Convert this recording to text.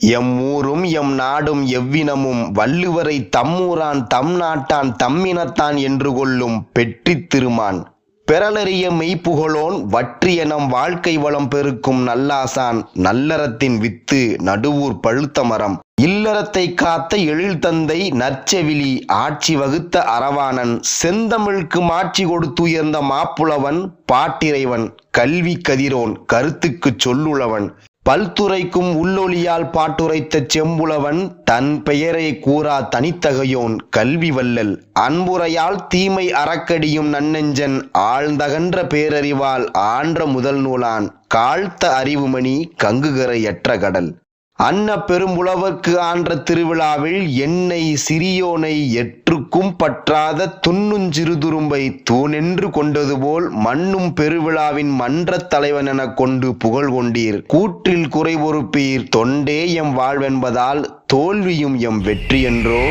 M ஊரும் M நாடும் எவ்வினமும் வள்ளுவரை தம்மூரான் தம் நாட்டான் தம்மினத்தான் என்று கொள்ளும் பெற்றித் திருமான். பெறலறிய மெய்ப்புகழோன் வற்றிய நம் வாழ்க்கை வளம் பெருக்கும் நல்லாசான் நல்லறத்தின் வித்து நடுவூர் பழுத்த மரம் இல்லறத்தை காத்த எழில் தந்தை நற்செவிலி ஆட்சி வகுத்த அரவாணன். செந்தமிழ்க்கு மாட்சி கொடுத்துயர்ந்த மாப்புலவன் பாட்டிறைவன். கல்வி கதிரோன் கருத்துக்குச் சொல்லுளவன். பல்துறைக்கும் உள்ளொளியால் பாட்டுரைத்த செம்புலவன் தன் பெயரை கூறா தனித்தகையோன் கல்வி வல்லல். அன்புரையால் தீமை அறக்கடியும் நன்னெஞ்சன் ஆழ்ந்தகன்ற பேரறிவால் ஆன்ற முதல் நூலான் காழ்த்த அறிவுமணி கங்குகரையற்ற கடல். அன்ன பெரும்புலவர்க்கு ஆன்ற திருவிழாவில் என்னை சிறியோனை எற்றுக்கும் பற்றாத துன்னுஞ்சிறுதுரும்பை தூணென்று கொண்டது போல் மண்ணும் பெருவிழாவின் மன்றத் தலைவன் எனக் கொண்டு புகழ் கொண்டீர். கூற்றில் குறை பொறுப்பீர் தொண்டே எம் வாழ்வென்பதால் தோல்வியும் எம் வெற்றி என்றோ?